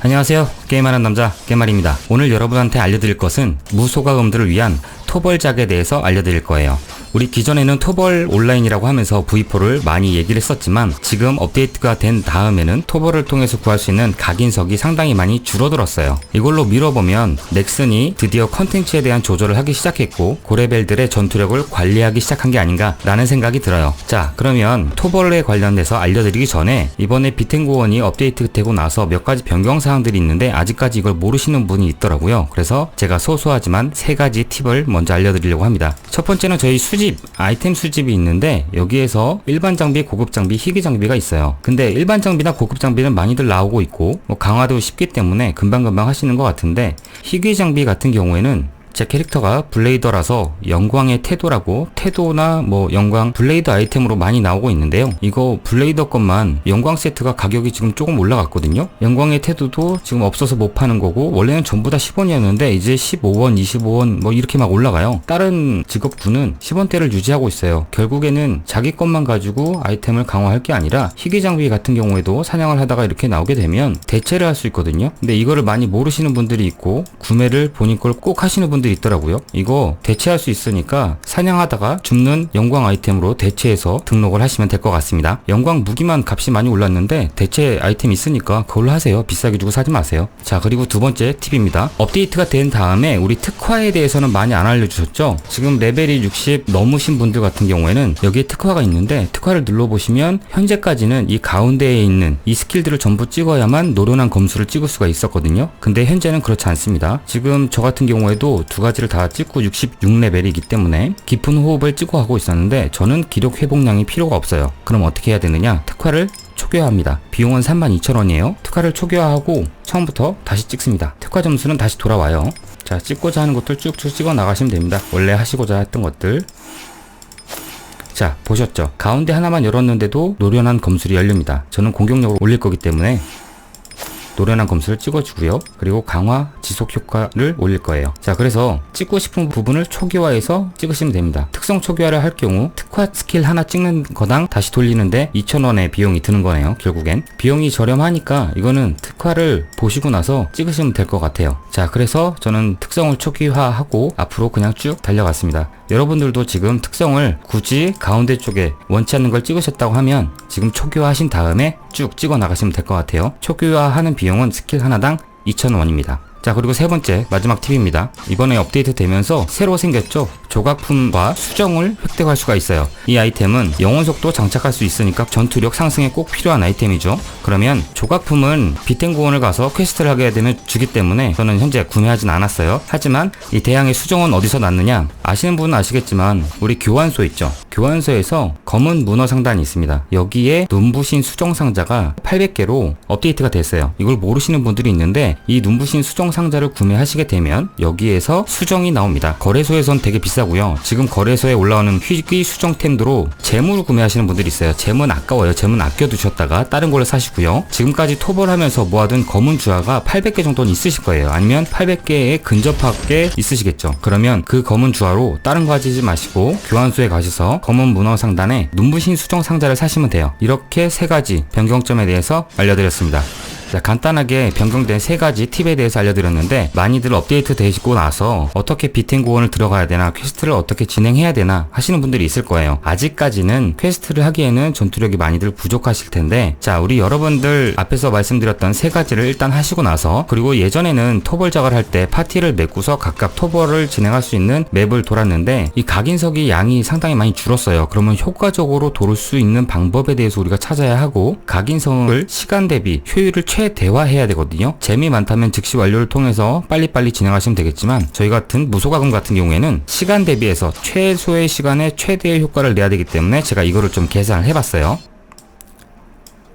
안녕하세요. 게임하는 남자 깨말입니다. 오늘 여러분한테 알려드릴 것은 무소가음들을 위한 토벌작에 대해서 알려드릴 거예요. 우리 기존에는 토벌 온라인이라고 하면서 V4를 많이 얘기를 했었지만 지금 업데이트가 된 다음에는 토벌을 통해서 구할 수 있는 각인석이 상당히 많이 줄어들었어요. 이걸로 밀어보면 넥슨이 드디어 컨텐츠에 대한 조절을 하기 시작했고 고레벨들의 전투력을 관리하기 시작한 게 아닌가 라는 생각이 들어요. 자 그러면 토벌에 관련돼서 알려드리기 전에 이번에 비텐고원이 업데이트 되고 나서 몇 가지 변경 사항들이 있는데 아직까지 이걸 모르시는 분이 있더라고요. 그래서 제가 소소하지만 세 가지 팁을 먼저 알려드리려고 합니다. 첫 번째는 저희 수집 수집, 아이템 수집이 있는데 여기에서 일반 장비, 고급 장비, 희귀 장비가 있어요. 근데 일반 장비나 고급 장비는 많이들 나오고 있고 뭐 강화도 쉽기 때문에 금방금방 하시는 것 같은데 희귀 장비 같은 경우에는 제 캐릭터가 블레이더라서 영광의 태도라고 태도나 뭐 영광 블레이더 아이템으로 많이 나오고 있는데요. 이거 블레이더 것만 영광 세트가 가격이 지금 조금 올라갔거든요. 영광의 태도도 지금 없어서 못 파는 거고 원래는 전부 다 10원이었는데 이제 15원, 25원 뭐 이렇게 막 올라가요. 다른 직업군은 10원대를 유지하고 있어요. 결국에는 자기 것만 가지고 아이템을 강화할 게 아니라 희귀 장비 같은 경우에도 사냥을 하다가 이렇게 나오게 되면 대체를 할 수 있거든요. 근데 이거를 많이 모르시는 분들이 있고 구매를 본인 걸 꼭 하시는 분들 분들이 있더라고요. 이거 대체할 수 있으니까 사냥하다가 줍는 영광 아이템으로 대체해서 등록을 하시면 될 것 같습니다. 영광 무기만 값이 많이 올랐는데 대체 아이템 있으니까 그걸로 하세요. 비싸게 주고 사지 마세요. 자 그리고 두 번째 팁입니다. 업데이트가 된 다음에 우리 특화에 대해서는 많이 안 알려주셨죠? 지금 레벨이 60 넘으신 분들 같은 경우에는 여기에 특화가 있는데 특화를 눌러보시면 현재까지는 이 가운데에 있는 이 스킬들을 전부 찍어야만 노련한 검수를 찍을 수가 있었거든요. 근데 현재는 그렇지 않습니다. 지금 저 같은 경우에도 두 가지를 다 찍고 66레벨이기 때문에 깊은 호흡을 찍고 하고 있었는데 저는 기록 회복량이 필요가 없어요. 그럼 어떻게 해야 되느냐? 특화를 초기화합니다. 비용은 32,000원이에요. 특화를 초기화하고 처음부터 다시 찍습니다. 특화 점수는 다시 돌아와요. 자, 찍고자 하는 것들 쭉쭉 찍어 나가시면 됩니다. 원래 하시고자 했던 것들. 자, 보셨죠? 가운데 하나만 열었는데도 노련한 검술이 열립니다. 저는 공격력을 올릴 거기 때문에 노련한 검수를 찍어주고요. 그리고 강화 지속 효과를 올릴 거예요. 자, 그래서 찍고 싶은 부분을 초기화해서 찍으시면 됩니다. 특성 초기화를 할 경우 특화 스킬 하나 찍는 거당 다시 돌리는데 2,000원의 비용이 드는 거네요. 결국엔. 비용이 저렴하니까 이거는 특화를 보시고 나서 찍으시면 될 것 같아요. 자, 그래서 저는 특성을 초기화하고 앞으로 그냥 쭉 달려갔습니다. 여러분들도 지금 특성을 굳이 가운데 쪽에 원치 않는 걸 찍으셨다고 하면 지금 초기화 하신 다음에 쭉 찍어 나가시면 될 것 같아요. 초기화 하는 비용은 스킬 하나당 2,000원입니다. 자 그리고 세 번째 마지막 팁입니다. 이번에 업데이트 되면서 새로 생겼죠. 조각품과 수정을 획득할 수가 있어요. 이 아이템은 영혼 속도 장착할 수 있으니까 전투력 상승에 꼭 필요한 아이템이죠. 그러면 조각품은 비텐고원을 가서 퀘스트를 하게 되면 주기 때문에 저는 현재 구매하진 않았어요. 하지만 이 대양의 수정은 어디서 났느냐? 아시는 분은 아시겠지만 우리 교환소 있죠. 교환소에서 검은 문어 상단이 있습니다. 여기에 눈부신 수정 상자가 800개로 업데이트가 됐어요. 이걸 모르시는 분들이 있는데 이 눈부신 수정 상자를 구매하시게 되면 여기에서 수정이 나옵니다. 거래소에선 되게 비싸고요. 지금 거래소에 올라오는 희귀 수정템으로 재물을 구매하시는 분들이 있어요. 재물 아까워요. 재물 아껴두셨다가 다른 걸로 사시고요. 지금까지 토벌하면서 모아둔 검은 주화가 800개 정도는 있으실 거예요. 아니면 800개에 근접하게 있으시겠죠. 그러면 그 검은 주화로 다른 거 하지 마시고 교환소에 가셔서 검은 문어 상단에 눈부신 수정 상자를 사시면 돼요. 이렇게 세 가지 변경점에 대해서 알려드렸습니다. 자, 간단하게 변경된 세 가지 팁에 대해서 알려드렸는데 많이들 업데이트 되시고 나서 어떻게 비텐 고원을 들어가야 되나 퀘스트를 어떻게 진행해야 되나 하시는 분들이 있을 거예요. 아직까지는 퀘스트를 하기에는 전투력이 많이들 부족하실 텐데 자 우리 여러분들 앞에서 말씀드렸던 세 가지를 일단 하시고 나서 그리고 예전에는 토벌작을 할 때 파티를 맺고서 각각 토벌을 진행할 수 있는 맵을 돌았는데 이 각인석이 양이 상당히 많이 줄었어요. 그러면 효과적으로 돌 수 있는 방법에 대해서 우리가 찾아야 하고 각인석을 시간 대비 효율을 최 최대화해야 되거든요. 재미 많다면 즉시 완료를 통해서 빨리빨리 진행하시면 되겠지만 저희 같은 무소가금 같은 경우에는 시간 대비해서 최소의 시간에 최대의 효과를 내야 되기 때문에 제가 이거를 좀 계산을 해봤어요.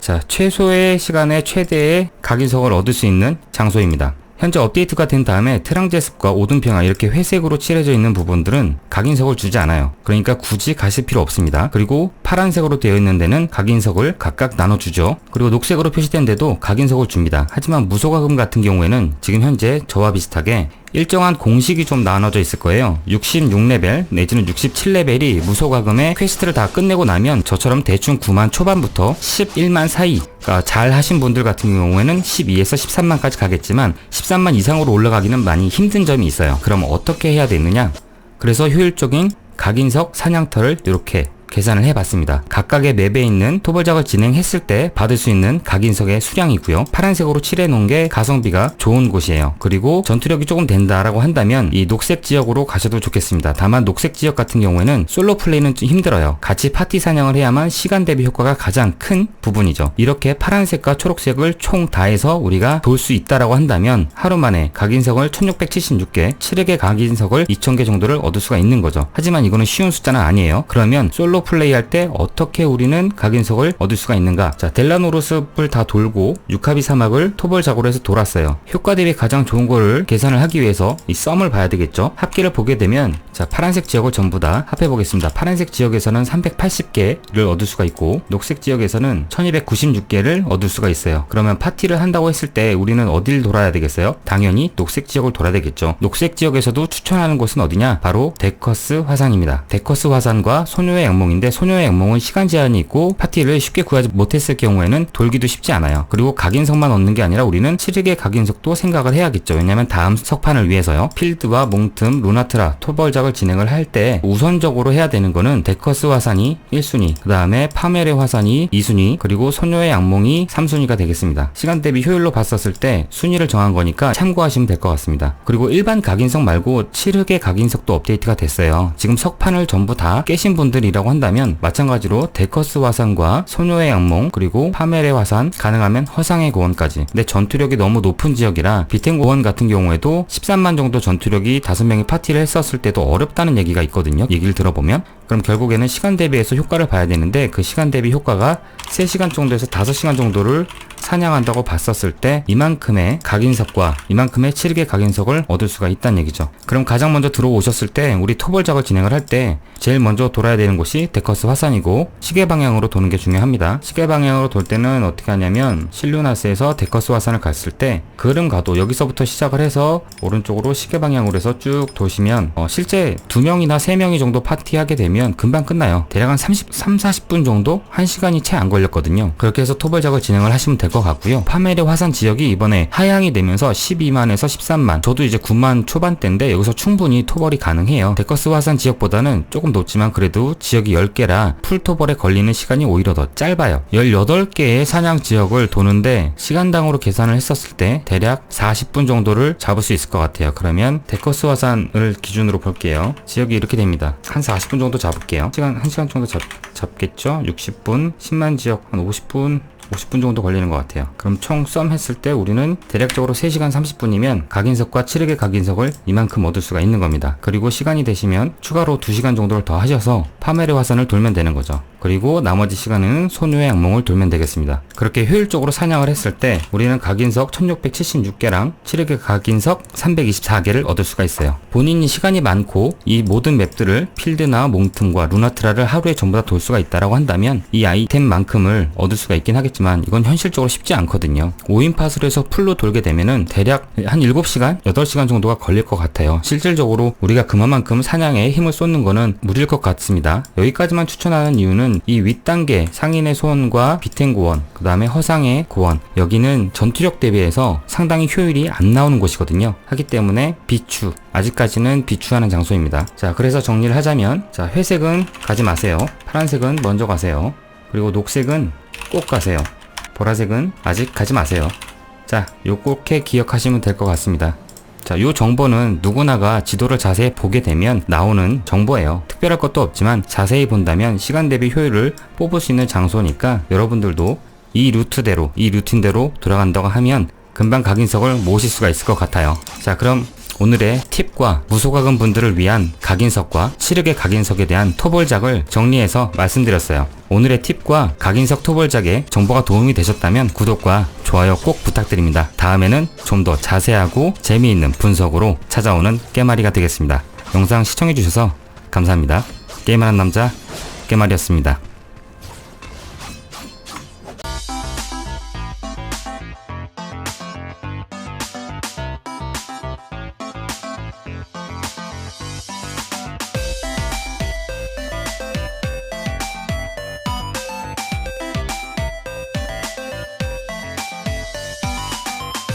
자, 최소의 시간에 최대의 각인석을 얻을 수 있는 장소입니다. 현재 업데이트가 된 다음에 트랑제습과 오둔평화 이렇게 회색으로 칠해져 있는 부분들은 각인석을 주지 않아요. 그러니까 굳이 가실 필요 없습니다. 그리고 파란색으로 되어 있는 데는 각인석을 각각 나눠주죠. 그리고 녹색으로 표시된 데도 각인석을 줍니다. 하지만 무소가금 같은 경우에는 지금 현재 저와 비슷하게 일정한 공식이 좀 나눠져 있을 거예요. 66레벨 내지는 67레벨이 무소가금의 퀘스트를 다 끝내고 나면 저처럼 대충 9만 초반부터 11만 사이 그러니까 잘 하신 분들 같은 경우에는 12에서 13만까지 가겠지만 13만 이상으로 올라가기는 많이 힘든 점이 있어요. 그럼 어떻게 해야 되느냐? 그래서 효율적인 각인석 사냥터를 이렇게 계산을 해봤습니다. 각각의 맵에 있는 토벌작을 진행했을 때 받을 수 있는 각인석의 수량이고요. 파란색으로 칠해놓은 게 가성비가 좋은 곳이에요. 그리고 전투력이 조금 된다라고 한다면 이 녹색 지역으로 가셔도 좋겠습니다. 다만 녹색 지역 같은 경우에는 솔로 플레이는 좀 힘들어요. 같이 파티 사냥을 해야만 시간 대비 효과가 가장 큰 부분이죠. 이렇게 파란색과 초록색을 총 다해서 우리가 돌 수 있다라고 한다면 하루 만에 각인석을 1676개, 7획의 각인석을 2000개 정도를 얻을 수가 있는 거죠. 하지만 이거는 쉬운 숫자는 아니에요. 그러면 솔로 플레이할 때 어떻게 우리는 각인석을 얻을 수가 있는가? 자, 델라노로습을 다 돌고 유카비 사막을 토벌 작으로 해서 돌았어요. 효과 대비 가장 좋은 거를 계산을 하기 위해서 이 썸을 봐야 되겠죠. 합계를 보게 되면 자, 파란색 지역을 전부 다 합해 보겠습니다. 파란색 지역에서는 380개를 얻을 수가 있고 녹색 지역에서는 1296개를 얻을 수가 있어요. 그러면 파티를 한다고 했을 때 우리는 어딜 돌아야 되겠어요? 당연히 녹색 지역을 돌아야 되겠죠. 녹색 지역에서도 추천하는 곳은 어디냐? 바로 데커스 화산입니다. 데커스 화산과 소녀의 악몽 인데 소녀의 악몽은 시간 제한이 있고 파티를 쉽게 구하지 못했을 경우에는 돌기도 쉽지 않아요. 그리고 각인석만 얻는 게 아니라 우리는 7획의 각인석도 생각을 해야겠죠. 왜냐면 다음 석판을 위해서요. 필드와 몽틈, 루나트라, 토벌작을 진행을 할 때 우선적으로 해야 되는 거는 데커스 화산이 1순위, 그 다음에 파멜의 화산이 2순위, 그리고 소녀의 악몽이 3순위가 되겠습니다. 시간 대비 효율로 봤었을 때 순위를 정한 거니까 참고하시면 될 것 같습니다. 그리고 일반 각인석 말고 7흑의 각인석도 업데이트가 됐어요. 지금 석판을 전부 다 깨신 분들이라고 한다 면 마찬가지로 데커스 화산과 소녀의 악몽 그리고 파멜의 화산 가능하면 허상의 고원까지 근데 전투력이 너무 높은 지역이라 비텐 고원 같은 경우에도 13만 정도 전투력이 5명이 파티를 했었을 때도 어렵다는 얘기가 있거든요. 얘기를 들어보면 그럼 결국에는 시간 대비해서 효과를 봐야 되는데 그 시간 대비 효과가 3시간 정도에서 5시간 정도를 사냥한다고 봤었을 때 이만큼의 각인석과 이만큼의 7개 각인석을 얻을 수가 있다는 얘기죠. 그럼 가장 먼저 들어오셨을 때 우리 토벌작을 진행을 할 때 제일 먼저 돌아야 되는 곳이 데커스 화산이고 시계 방향으로 도는 게 중요합니다. 시계 방향으로 돌 때는 어떻게 하냐면 실루나스에서 데커스 화산을 갔을 때 그름 가도 여기서부터 시작을 해서 오른쪽으로 시계 방향으로 해서 쭉 도시면 어, 실제 두 명이나 세 명이 정도 파티하게 되면 금방 끝나요. 대략 한 30, 3, 40분 정도? 1시간이 채 안 걸렸거든요. 그렇게 해서 토벌작을 진행을 하시면 될 것 같고요. 파멜의 화산 지역이 이번에 하향이 되면서 12만에서 13만 저도 이제 9만 초반대인데 여기서 충분히 토벌이 가능해요. 데커스 화산 지역보다는 조금 높지만 그래도 지역이 10개라 풀 토벌에 걸리는 시간이 오히려 더 짧아요. 18개의 사냥 지역을 도는데 시간당으로 계산을 했었을 때 대략 40분 정도를 잡을 수 있을 것 같아요. 그러면 데커스 화산을 기준으로 볼게요. 지역이 이렇게 됩니다. 한 40분 정도 잡을게요. 시간 1시간 정도 잡, 잡겠죠? 60분, 10만 지역 한 50분 50분 정도 걸리는 것 같아요. 그럼 총 썸 했을 때 우리는 대략적으로 3시간 30분이면 각인석과 7획의 각인석을 이만큼 얻을 수가 있는 겁니다. 그리고 시간이 되시면 추가로 2시간 정도를 더 하셔서 파멜의 화산을 돌면 되는 거죠. 그리고 나머지 시간은 소녀의 악몽을 돌면 되겠습니다. 그렇게 효율적으로 사냥을 했을 때 우리는 각인석 1676개랑 7획의 각인석 324개를 얻을 수가 있어요. 본인이 시간이 많고 이 모든 맵들을 필드나 몽틈과 루나트라를 하루에 전부 다 돌 수가 있다라고 한다면 이 아이템만큼을 얻을 수가 있긴 하겠지만 이건 현실적으로 쉽지 않거든요. 5인 팟으로 해서 풀로 돌게 되면은 대략 한 7시간, 8시간 정도가 걸릴 것 같아요. 실질적으로 우리가 그만큼 사냥에 힘을 쏟는 거는 무리일 것 같습니다. 여기까지만 추천하는 이유는 이 윗단계 상인의 소원과 비텐 고원, 그 다음에 허상의 고원 여기는 전투력 대비해서 상당히 효율이 안 나오는 곳이거든요. 하기 때문에 비추 아직까지는 비추하는 장소입니다. 자 그래서 정리를 하자면 자 회색은 가지 마세요. 파란색은 먼저 가세요. 그리고 녹색은 꼭 가세요. 보라색은 아직 가지 마세요. 자, 요렇게 기억하시면 될 것 같습니다. 자, 요 정보는 누구나가 지도를 자세히 보게 되면 나오는 정보예요. 특별할 것도 없지만 자세히 본다면 시간 대비 효율을 뽑을 수 있는 장소니까 여러분들도 이 루트대로, 이 루틴대로 돌아간다고 하면 금방 각인석을 모실 수가 있을 것 같아요. 자, 그럼 오늘의 팁과 무소각은 분들을 위한 각인석과 치르게 각인석에 대한 토벌작을 정리해서 말씀드렸어요. 오늘의 팁과 각인석 토벌작에 정보가 도움이 되셨다면 구독과 좋아요 꼭 부탁드립니다. 다음에는 좀 더 자세하고 재미있는 분석으로 찾아오는 깨마리가 되겠습니다. 영상 시청해주셔서 감사합니다. 게임하는 남자 깨마리였습니다.